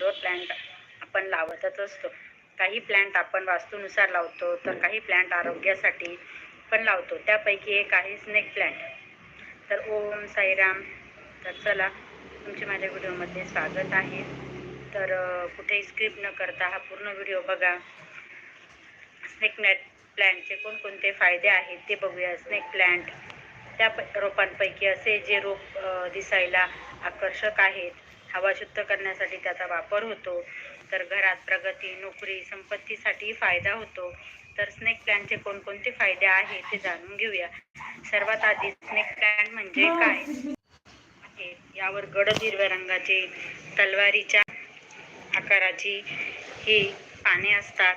Indoor plant आपण लावतच असतो. काही प्लॅन्ट आपण वास्तूनुसार लावतो तर काही प्लॅन्ट आरोग्यासाठी पण लावतो. त्यापैकी एक आहे स्नेक प्लॅन्ट तर ओम साईराम तर चला तुमचे माझ्या व्हिडिओमध्ये स्वागत आहे. तर कुठेही स्क्रिप्ट न करता हा पूर्ण व्हिडिओ बघा. स्नेक नॅट प्लॅन्टचे कोणकोणते फायदे आहेत ते बघूया. स्नेक प्लॅन्ट त्या प- रोपांपैकी असे जे रोप दिसायला आकर्षक आहेत हवा शुद्ध करण्यासाठी त्याचा वापर होतो. तर घरात प्रगती नोकरी संपत्तीसाठी फायदा होतो. तर स्नेक प्लॅनचे कोणकोणते फायदे आहेत ते जाणून घेऊया. सर्वात आधी स्नेक प्लॅन म्हणजे काय? आहे यावर गडद हिरव्या रंगाचे तलवारीच्या आकाराची ही पाने असतात.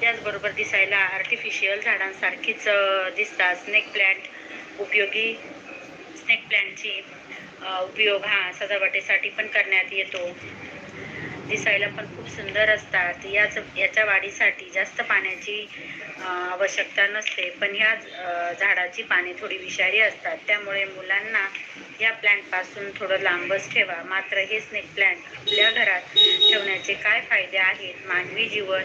त्याचबरोबर दिसायला आर्टिफिशियल झाडांसारखीच दिसतात. स्नेक प्लॅन्ट उपयोगी स्नेक प्लॅन्टची उपयोग हा सजावटीसाठी पण करण्यात येतो. दिसायला पण खूप सुंदर असतात. याच याच्या वाढीसाठी जास्त पाण्याची आवश्यकता नसते. पण ह्या झाडाची पाने थोडी विषारी असतात. त्यामुळे मुलांना या प्लॅन्टपासून थोडं लांबच ठेवा. मात्र हे स्नेक प्लॅन्ट आपल्या घरात ठेवण्याचे काय फायदे आहेत? मानवी जीवन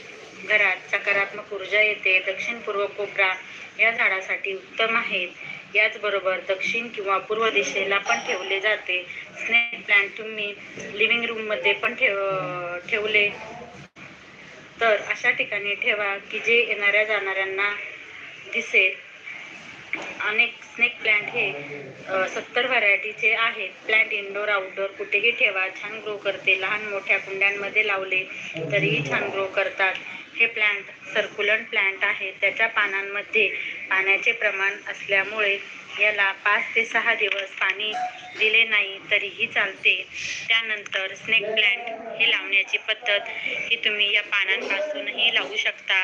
घरात सकारात्मक ऊर्जा येते दक्षिण पूर्व कोपरा या झाडासाठी उत्तम आहेत. याचबरोबर दक्षिण किंवा पूर्व दिशेला पण ठेवले जाते. स्नेक प्लांट तुम्ही लिव्हिंग रूममध्ये पण ठेव ठेवले. तर अशा ठिकाणी ठेवा की जे येणाऱ्या जाणाऱ्यांना दिसेल. अनेक स्नेक प्लांट हे सत्तर व्हरायटीचे आहेत. प्लांट इनडोर आउटडोर कुठेही ठेवा. छान ग्रो करते. लहान मोठ्या कुंड्यांमध्ये लावले तरीही छान ग्रो करतात. हे प्लांट सर्क्युलंट प्लांट आहे त्याच्या पानांमध्ये पाण्याचे प्रमाण असल्यामुळे याला पाच ते सहा दिवस पाणी दिले नाही तरीही चालते. त्यानंतर स्नेक प्लांट हे लावण्याची पद्धत ही तुम्ही या पानांपासूनही लावू शकता.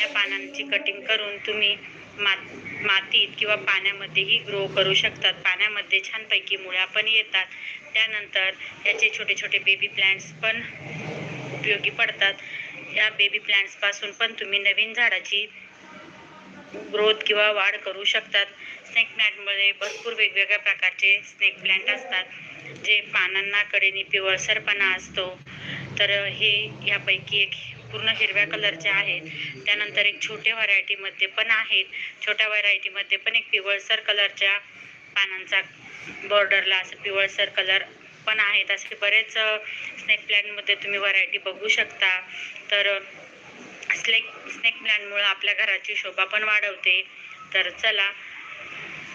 या पानांची कटिंग करून तुम्ही मात मातीत किंवा पाण्यामध्येही ग्रो करू शकतात. पाण्यामध्ये छानपैकी मुळ्या पण येतात. त्यानंतर याचे छोटे छोटे बेबी प्लांट्स पण उपयोगी पडतात. या बेबी प्लॅन्ट्सपासून पण तुम्ही नवीन झाडाची ग्रोथ किंवा वाढ करू शकतात. स्नेक प्लॅन्टमध्ये भरपूर वेगवेगळ्या प्रकारचे स्नेक प्लॅन्ट असतात. जे पानांना कडेने पिवळसरपणा असतो. तर हे यापैकी एक पूर्ण हिरव्या कलरचे आहेत. त्यानंतर एक छोट्या व्हरायटीमध्ये पण आहेत. छोट्या व्हरायटीमध्ये पण एक पिवळसर कलरच्या पानांचा बॉर्डरला असं पिवळसर कलर पण आहेत. असे बरेच स्नेक प्लॅनमध्ये तुम्ही व्हरायटी बघू शकता. तर स्नेक स्नेक प्लॅनमुळं आपल्या घराची शोभा पण वाढवते. तर चला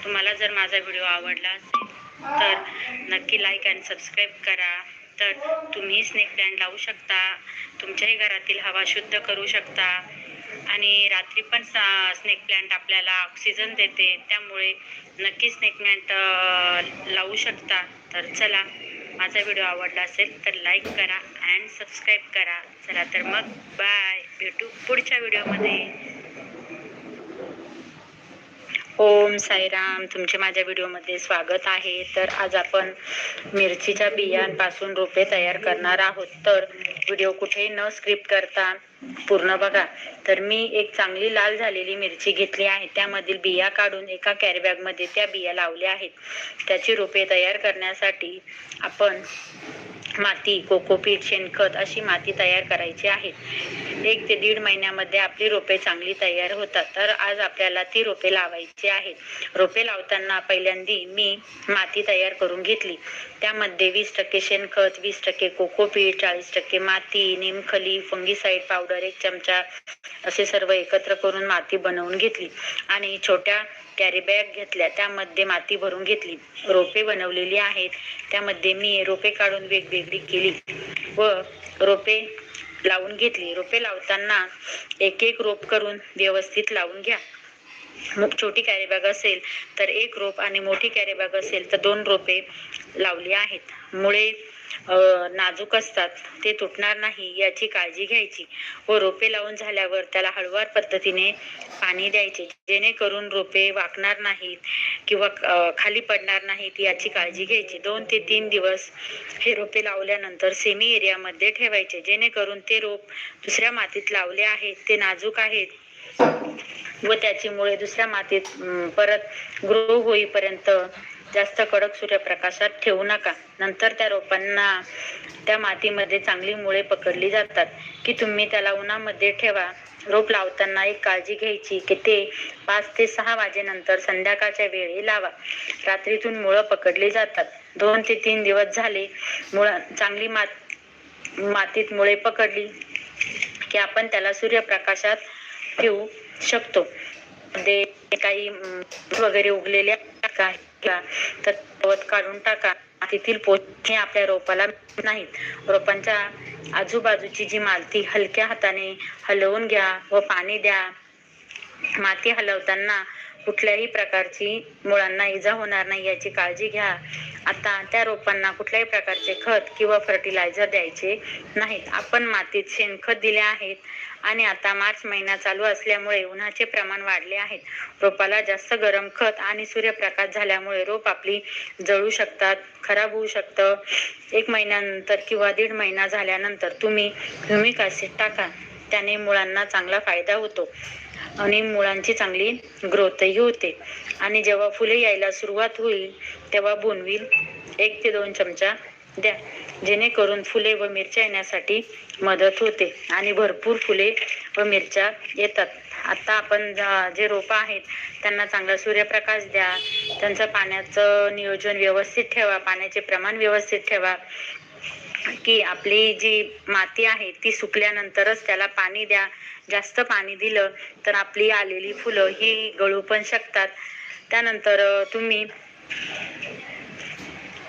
तुम्हाला जर माझा व्हिडिओ आवडला असेल तर नक्की लाईक अँड सबस्क्राईब करा. तर तुम्ही स्नेक प्लॅन लावू शकता. तुमच्याही घरातील हवा शुद्ध करू शकता. आणि रात्री पण स्नेक प्लॅन्ट आपल्याला ऑक्सिजन देते. त्यामुळे नक्की स्नेक प्लॅन्ट लावू शकता. तर चला माझा व्हिडिओ आवडला असेल तर लाईक करा अँड सबस्क्राईब करा. चला तर मग बाय भेटू पुढच्या व्हिडिओमध्ये. ओम साईराम. तुमचे माझ्या व्हिडिओमध्ये स्वागत आहे. तर आज आपण मिरचीच्या बियांपासून रोपे तयार करणार आहोत. तर व्हिडिओ कुठेही न स्क्रिप्ट करता पूर्ण बघा. तर मी एक चांगली लाल झालेली मिरची घेतली आहे. त्यामधील बिया काढून एका कॅरीबॅगमध्ये त्या बिया लावल्या आहेत. त्याची रोपे तयार करण्यासाठी आपण माती कोकोपीट शेणखत अशी माती तयार करायची आहे. एक ते दीड महिन्यामध्ये आपली रोपे चांगली तयार होतात. तर आज आपल्याला ती रोपे लावायची आहेत. रोपे लावताना पहिल्यांदी मी माती तयार करून घेतली. त्यामध्ये वीस टक्के शेणखत वीस टक्के कोकोपीट चाळीस टक्के माती निमखली फंगीसाईड पावडर पावडर एक चमचा असे सर्व एकत्र करून माती बनवून घेतली आणि छोट्या कॅरी बॅग घेतल्या. त्यामध्ये माती भरून घेतली. रोपे बनवलेली आहेत. त्यामध्ये मी रोपे काढून वेगवेगळी केली व रोपे लावून घेतली. रोपे लावताना एक एक रोप करून व्यवस्थित लावून घ्या. छोटी छोटी कॅरीबॅग असेल तर एक रोप आणि मोठी कॅरीबॅग असेल तर दोन रोपे लावली आहेत. मुळे नाजूक असतात. ते तुटणार नाही याची काळजी घ्यायची. व रोपे लावून झाल्यावर त्याला हळूवार पद्धतीने पाणी द्यायचे. जेणेकरून रोपे वाकणार नाहीत किंवा खाली पडणार नाहीत याची काळजी घ्यायची. दोन ते तीन दिवस हे रोपे लावल्यानंतर सेमी एरियामध्ये ठेवायचे. जेणेकरून ते रोप दुसऱ्या मातीत लावले आहेत ते नाजूक आहेत. व त्याची मुळे दुसऱ्या मातीत परत ग्रो होईपर्यंत जास्त कडक सूर्यप्रकाशात ठेवू नका. नंतर त्या रोपांना त्या मातीमध्ये चांगली मुळे पकडली जातात. की तुम्ही त्याला उन्हामध्ये ठेवा. रोप लावताना एक काळजी घ्यायची की ते पाच ते सहा वाजेनंतर संध्याकाळच्या वेळी लावा. रात्रीतून मुळं पकडली जातात. दोन ते तीन दिवस झाले मुळं चांगली मात मातीत मुळे पकडली की आपण त्याला सूर्यप्रकाशात ठेवू शकतो. ते काही वगैरे उगलेल्या काही तर गवत काढून टाका. मातीतील पोषणे आपल्या रोपाला नाहीत. रोपांच्या आजूबाजूची जी मालती हलक्या हाताने हलवून घ्या व पाणी द्या. माती हलवताना कुठल्याही प्रकारची मुळांना इजा होणार नाही याची काळजी घ्या. आता त्या रोपांना कुठल्याही प्रकारचे खत किंवा फर्टिलायझर द्यायचे नाहीत. आपण मातीत शेणखत दिले आहेत. आणि आता मार्च महिना चालू असल्यामुळे उन्हाचे प्रमाण वाढले आहेत. रोपाला जास्त गरम खत आणि सूर्यप्रकाश झाल्यामुळे रोप आपली जळू शकतात खराब होऊ शकतं. एक महिन्यानंतर किंवा दीड महिना झाल्यानंतर तुम्ही ह्युमिक ॲसिड टाका. त्याने मुळांना चांगला फायदा होतो आणि मुळांची चांगली ग्रोथही होते. आणि जेव्हा फुले यायला सुरुवात होईल तेव्हा बोनविल एक ते दोन चमचा द्या. जेणेकरून फुले व मिरच्या येण्यासाठी मदत होते आणि भरपूर फुले व मिरच्या येतात. आता आपण जे रोपं आहेत त्यांना चांगला सूर्यप्रकाश द्या. त्यांचं पाण्याचं नियोजन व्यवस्थित ठेवा. पाण्याचे प्रमाण व्यवस्थित ठेवा. की आपली जी माती आहे ती सुकल्यानंतरच त्याला पाणी द्या. जास्त पाणी दिलं तर आपली आलेली फुलं ही गळू पण शकतात. त्यानंतर तुम्ही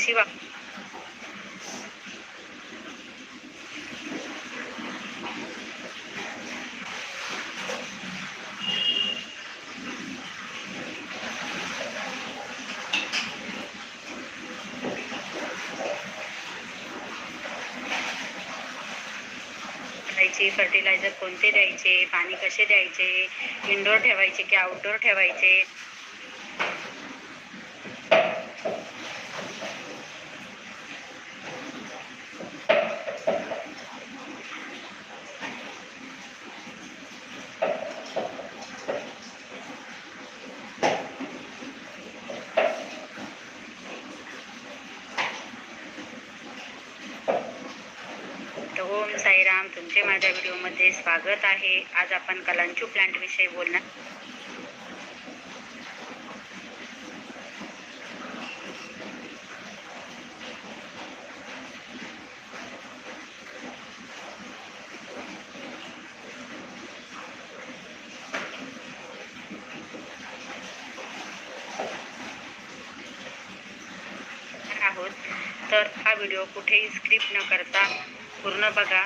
कशी वाग फर्टिलायझर कोणते द्यायचे पाणी कसे द्यायचे इनडोअर ठेवायचे की आउटडोअर ठेवायचे तर ओम साईराम तुमचे माझ्या व्हिडिओमध्ये स्वागत आहे. आज आपण कलांचू प्लांट विषयी बोलणार. आहोत. तर हा व्हिडिओ कुठेही स्क्रिप्ट न करता पूर्ण बघा.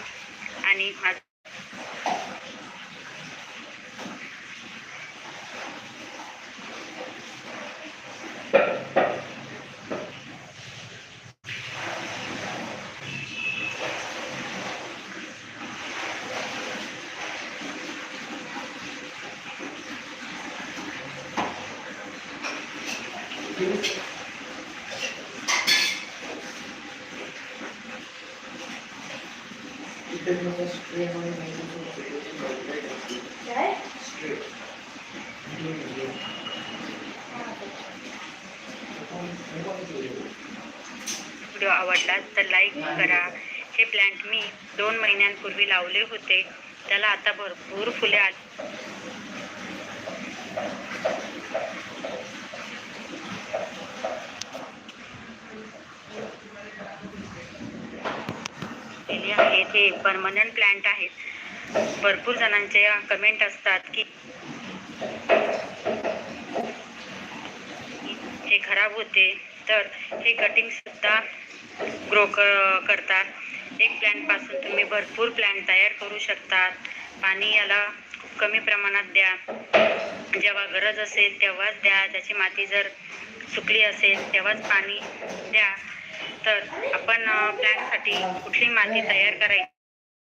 পানি Thank you. आवडला तर लाईक करा. हे प्लॅन्ट मी दोन महिन्यांपूर्वी लावले होते. त्याला आता भरपूर फुले आली. केले आहेत हे परमनंट प्लॅन्ट आहेत भरपूर जणांचे कमेंट असतात की हे खराब होते. तर हे कटिंग ग्रो क करतात. एक प्लॅनपासून तुम्ही भरपूर प्लॅन तयार करू शकतात. पाणी याला खूप कमी प्रमाणात द्या. जेव्हा गरज असेल तेव्हाच द्या. त्याची माती जर सुकली असेल तेव्हाच पाणी द्या. तर आपण प्लॅन्टसाठी कुठली माती तयार करायची?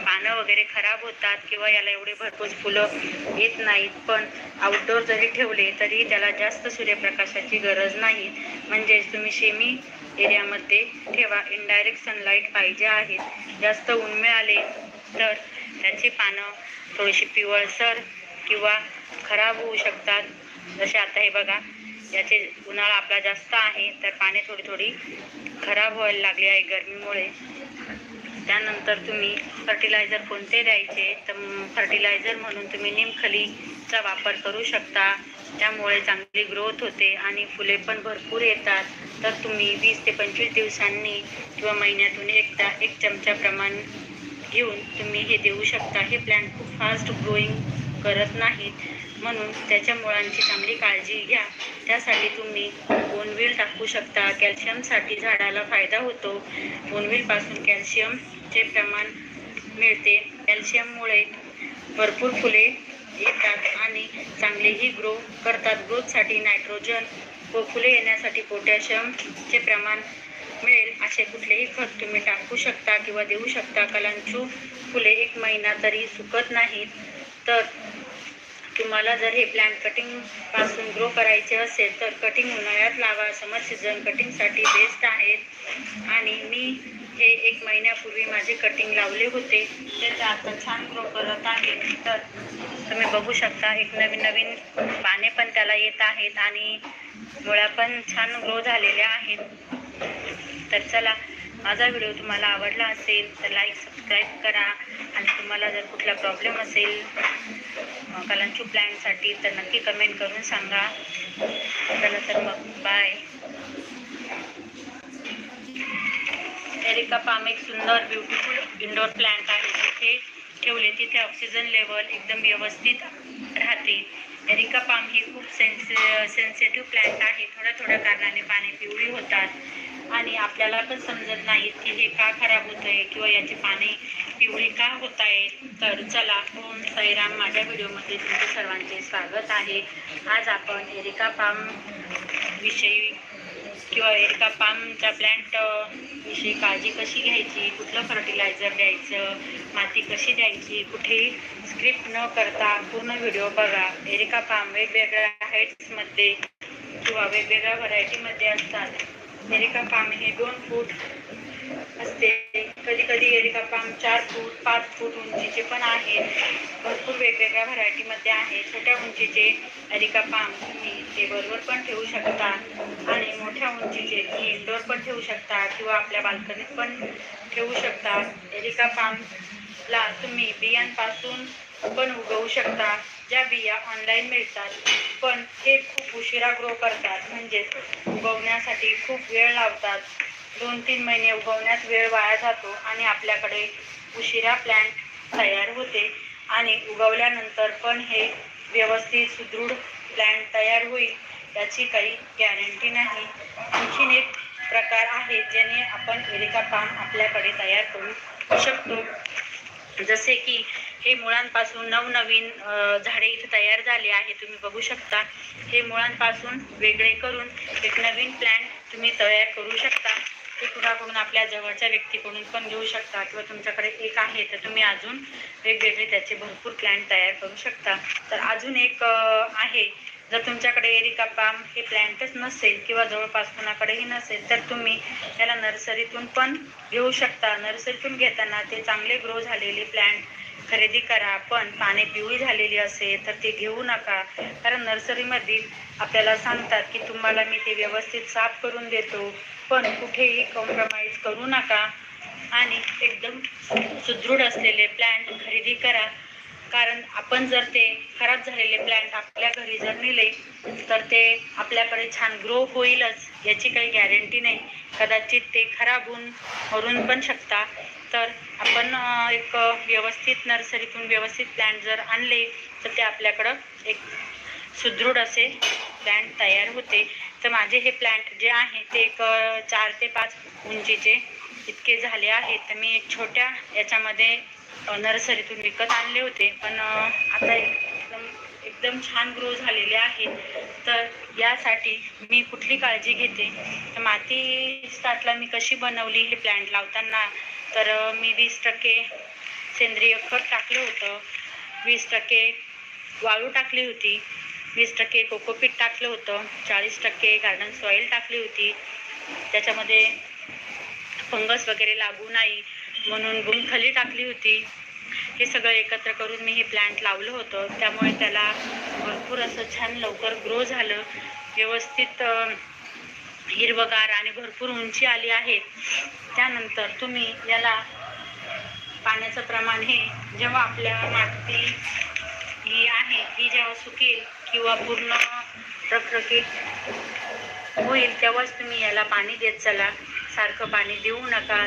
पानं वगैरे खराब होतात किंवा याला एवढे भरपूर फुलं येत नाहीत पण आउटडोअर जरी ठेवले तरी त्याला जास्त सूर्यप्रकाशाची गरज नाही. म्हणजेच तुम्ही शेमी एरियामध्ये ठेवा. इनडायरेक्ट सनलाईट पाहिजे आहेत जास्त ऊन मिळाले तर त्याची पानं थोडीशी पिवळसर किंवा खराब होऊ शकतात. जसे आता हे बघा याचे उन्हाळा आपला जास्त आहे तर पाने थोडी थोडी खराब व्हायला लागली आहे गरमीमुळे. त्यानंतर तुम्ही फर्टिलायझर कोणते द्यायचे? तर फर्टिलायझर म्हणून तुम्ही निमखलीचा वापर करू शकता. त्यामुळे चांगली ग्रोथ होते आणि फुले पण भरपूर येतात. तर तुम्ही वीस ते पंचवीस दिवसांनी किंवा महिन्यातून एकदा एक चमचा प्रमाण घेऊन तुम्ही हे देऊ शकता. हे प्लॅन्ट खूप फास्ट ग्रोईंग करत नाहीत. म्हणून त्याच्या मुळांची चांगली काळजी घ्या. त्यासाठी तुम्ही बोनविल टाकू शकता. कॅल्शियमसाठी झाडाला फायदा होतो. बोनविलपासून कॅल्शियमचे प्रमाण मिळते. कॅल्शियममुळे भरपूर फुले येतात आणि चांगलेही ग्रो करतात. ग्रोथसाठी नायट्रोजन व फुले येण्यासाठी पोटॅशियमचे प्रमाण मिळेल. असे कुठलेही खत तुम्ही टाकू शकता किंवा देऊ शकता. कलांचू फुले एक महिना तरी सुकत नाहीत. तर तुम्हाला जर हे प्लॅन्ट कटिंगपासून ग्रो करायचे असेल तर कटिंग उन्हाळ्यात लावा. समर सीझन कटिंगसाठी बेस्ट आहेत. आणि मी हे एक महिन्यापूर्वी माझे कटिंग लावले होते. त्याचा आता छान ग्रो करत आहे. तर तुम्ही बघू शकता एक नवीन नवीन पाने पण त्याला येत आहेत आणि मुळ्या पण छान ग्रो झालेल्या आहेत. तर चला माझा व्हिडिओ तुम्हाला आवडला असेल तर लाईक सबस्क्राईब करा. आणि तुम्हाला जर कुठला प्रॉब्लेम असेल कलांचू प्लॅनसाठी तर नक्की कमेंट करून सांगा. चला तर मग बाय एरिका पाम एक सुंदर ब्युटिफुल इंडोर प्लॅन्ट आहे. तिथे ठेवले तिथे ऑक्सिजन लेवल एकदम व्यवस्थित राहते. एरिका पाम ही खूप सेन्सि सेन्सिटिव्ह प्लॅन्ट आहे. थोड्या थोड्या कारणाने पाने पिवळी होतात. आणि आपल्याला पण समजत नाहीत की हे का खराब होत आहे किंवा याची पाने पिवळी का होत आहेत तर चला ओम साईराम माझ्या व्हिडिओमध्ये तुमचे सर्वांचे स्वागत आहे. आज आपण एरिका पाम विषयी किंवा एरिका पामच्या प्लॅन्ट विषयी काळजी कशी घ्यायची कुठलं फर्टिलायझर द्यायचं माती कशी द्यायची कुठेही स्क्रिप्ट न करता पूर्ण व्हिडिओ बघा. एरिका पाम वेगवेगळ्या हाईट्समध्ये किंवा वेगवेगळ्या व्हरायटीमध्ये असतात. एरिका पाम हे दोन फूट असते. कधी कधी एरिका पाम चार फूट पाच फूट उंचीचे पण आहेत भरपूर वेगवेगळ्या व्हरायटीमध्ये आहे. छोट्या उंचीचे एरिका पाम तुम्ही टेबलवर पण ठेवू शकता. आणि मोठ्या उंचीचे तुम्ही इंडोर पण ठेवू शकता किंवा आपल्या बाल्कनीत पण ठेवू शकता. एरिका पामला तुम्ही बियांपासून पण उगवू शकता. ज्या बिया ऑनलाईन मिळतात पण हे खूप उशिरा ग्रो करतात. म्हणजेच उगवण्यासाठी खूप वेळ लावतात. दोन तीन महिने उगवण्यात वेळ वाया जातो आणि आपल्याकडे उशिरा प्लॅन्ट तयार होते आणि उगवल्यानंतर पण हे व्यवस्थित सुदृढ प्लॅन्ट तयार होईल याची काही गॅरंटी नाही. आणखीन एक प्रकार आहे ज्याने आपण एरिका पाम आपल्याकडे तयार करू शकतो. जसे की हे मुळांपासून नवनवीन झाडे इथे तयार झाले आहे तुम्ही बघू शकता. हे मुळांपासून वेगळे करून एक नवीन प्लॅन्ट तुम्ही तयार करू शकता. ते कुणाकडून? आपल्या जवळच्या व्यक्तीकडून पण घेऊ शकता किंवा तुमच्याकडे एक आहे तर तुम्ही अजून वेगवेगळे त्याचे भरपूर प्लॅन तयार करू शकता. तर अजून एक आहे. जर तुमच्याकडे एरिका पाम हे प्लॅन्टच नसेल किंवा जवळपास कुणाकडेही नसेल तर तुम्ही त्याला नर्सरीतून पण घेऊ शकता. नर्सरीतून घेताना ते चांगले ग्रो झालेले प्लॅन्ट खरेदी करा. पण पाने पिवळी झालेली असेल तर ते घेऊ नका. कारण नर्सरीमधील आपल्याला सांगतात की तुम्हाला मी ते व्यवस्थित साफ करून देतो. पण कुठेही कॉम्प्रोमाइज करू नका. आणि एकदम सुदृढ असलेले प्लॅन्ट खरेदी करा. कारण आपण जर ते खराब झालेले प्लांट आपल्या घरी जर नेले तर ते आपल्याकडे छान ग्रो होईलच याची काही गॅरंटी नाही. कदाचित ते खराब होऊन मरून पण शकता. तर आपण एक व्यवस्थित नर्सरीतून व्यवस्थित प्लॅन्ट जर आणले तर ते आपल्याकडं एक सुदृढ असे प्लॅन्ट तयार होते. तर माझे हे प्लॅन्ट जे आहे ते एक चार ते पाच उंचीचे इतके झाले आहेत. तर मी एक छोट्या याच्यामध्ये नर्सरीतून विकत आणले होते. पण आता एकदम एकदम छान ग्रो झालेले आहेत तर यासाठी मी कुठली काळजी घेते? तर माती स्टार्टला मी कशी बनवली हे प्लॅन्ट लावताना? तर मी वीस टक्के सेंद्रिय खत टाकलं होतं. वीस टक्के वाळू टाकली होती. वीस टक्के कोकोपीट टाकलं होतं. चाळीस टक्के गार्डन सॉईल टाकली होती. त्याच्यामध्ये फंगस वगैरे लागू नाही. म्हणून गुणखली टाकली होती. हे सगळं एकत्र करून मी हे प्लॅन्ट लावलं होतं. त्यामुळे त्याला भरपूर असं छान लवकर ग्रो झालं. व्यवस्थित हिरवगार आणि भरपूर उंची आली आहे. त्यानंतर तुम्ही याला पाण्याचं प्रमाण हे जेव्हा आपल्या माती ही आहे ही जेव्हा सुकेल किंवा पूर्ण रखरखीत होईल तेव्हाच तुम्ही याला पाणी देत चला. सारखं पाणी देऊ नका.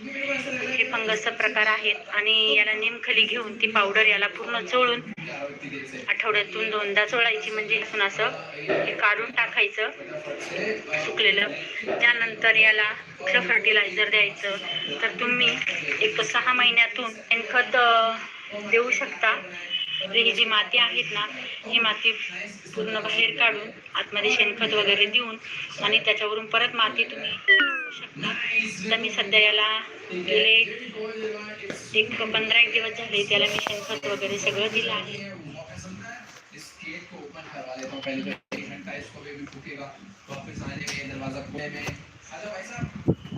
हे फंगसचा प्रकार आहेत आणि याला निमखली घेऊन ती पावडर याला पूर्ण चोळून आठवड्यातून दोनदा चोळायची म्हणजे इथून असं हे काढून टाकायचं सुकलेलं. त्यानंतर याला कुठलं फर्टिलायझर द्यायचं. तर तुम्ही एक सहा महिन्यातून शेणखत देऊ शकता. ही जी माती आहेत ना ही माती पूर्ण बाहेर काढून आतमध्ये शेणखत वगैरे देऊन आणि त्याच्यावरून परत माती तुम्ही शकता तर मी सध्या याला गेले एक पंधरा एक दिवस झाले त्याला मी शेणखत वगैरे सगळं दिलं आहे. इस गेट को ओपन करवा देता हूँ पहले तो एक घंटा इसको बेबी फूकेगा वापस आने में दरवाजा खोलने में आजा भाई साहब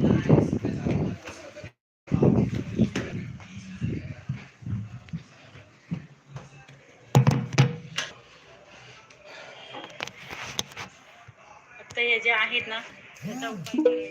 नाइस ऐसा होगा तो बस फक्त हे जे आहेत ना त्याचा उपाय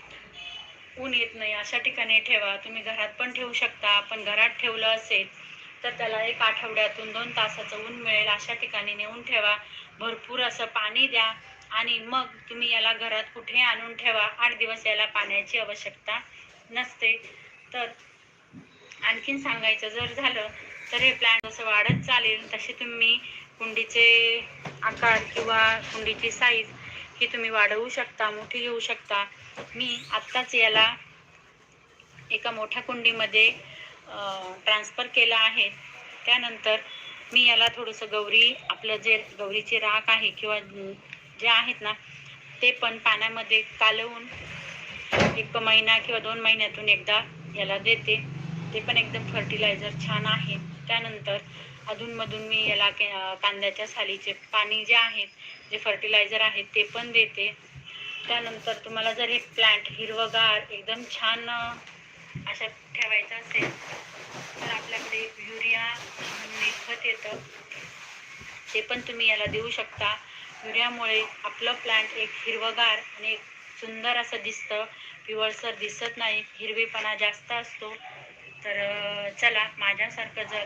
ऊन येत नाही अशा ठिकाणी ठेवा. तुम्ही घरात पण ठेवू शकता. पण घरात ठेवलं असेल तर त्याला एक आठवड्यातून दोन तासाचं ऊन मिळेल. अशा ठिकाणी नेऊन ठेवा. भरपूर असं पाणी द्या आणि मग तुम्ही याला घरात कुठे आणून ठेवा. आठ दिवस याला पाण्याची आवश्यकता नसते. तर आणखीन सांगायचं जर झालं तर हे प्लॅन जसं वाढत चालेल तसे तुम्ही कुंडीचे आकार किंवा कुंडीची साईज ही तुम्ही वाढवू शकता मोठी घेऊ शकता. मी आत्ताच याला एका मोठ्या कुंडीमध्ये ट्रान्सफर केला आहे. त्यानंतर मी याला थोडंसं गौरी आपलं जे गौरीचे राख आहे किंवा जे आहेत ना ते पण पाण्यामध्ये कालवून एक महिना किंवा दोन महिन्यातून एकदा याला देते. ते पण एकदम फर्टिलायझर छान आहे. त्यानंतर अधूनमधून मी याला के- कांद्याच्या सालीचे पाणी जे आहेत जे फर्टिलायझर आहेत ते पण देते. त्यानंतर तुम्हाला जर हे प्लांट हिरवगार एकदम छान अशा ठेवायचं असेल तर आपल्याकडे युरिया म्हणून एक खत येतं. ते पण तुम्ही याला देऊ शकता. युरियामुळे आपलं प्लांट एक हिरवगार आणि एक सुंदर असं दिसतं. पिवळसर दिसत नाही. हिरवेपणा जास्त असतो. तर चला माझ्यासारखं जर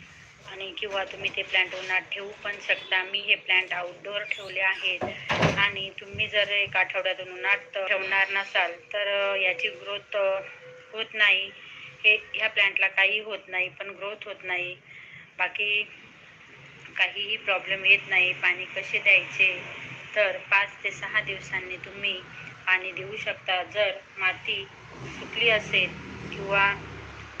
आणि किंवा तुम्ही ते प्लांट उन्हात ठेवू पण शकता. मी हे प्लांट आउटडोअर ठेवले आहेत. आणि तुम्ही जर एक आठवड्यातून उन्हात ठेवणार नसाल तर याची ग्रोथ होत नाही. हे ह्या प्लांटला काही होत नाही पण ग्रोथ होत नाही. बाकी काहीही प्रॉब्लेम येत नाही. पाणी कसे द्यायचे? तर पाच ते सहा दिवसांनी तुम्ही पाणी देऊ शकता. जर माती सुकली असेल किंवा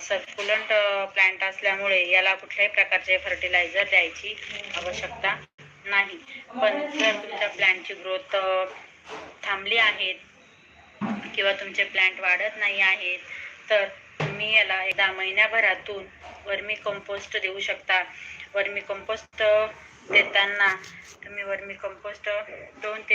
सर्क्युलंट प्लांट असल्यामुळे याला कुठल्याही प्रकारचे फर्टिलायझर द्यायची आवश्यकता नाही. पण जर तुमच्या प्लांटची ग्रोथ थांबली आहेत किंवा तुमचे प्लांट वाढत नाही आहेत तर तुम्ही याला एकदा महिन्याभरातून वर्मी कंपोस्ट देऊ शकता. वर्मी कंपोस्ट देताना तुम्ही वर्मी कंपोस्ट दोन ते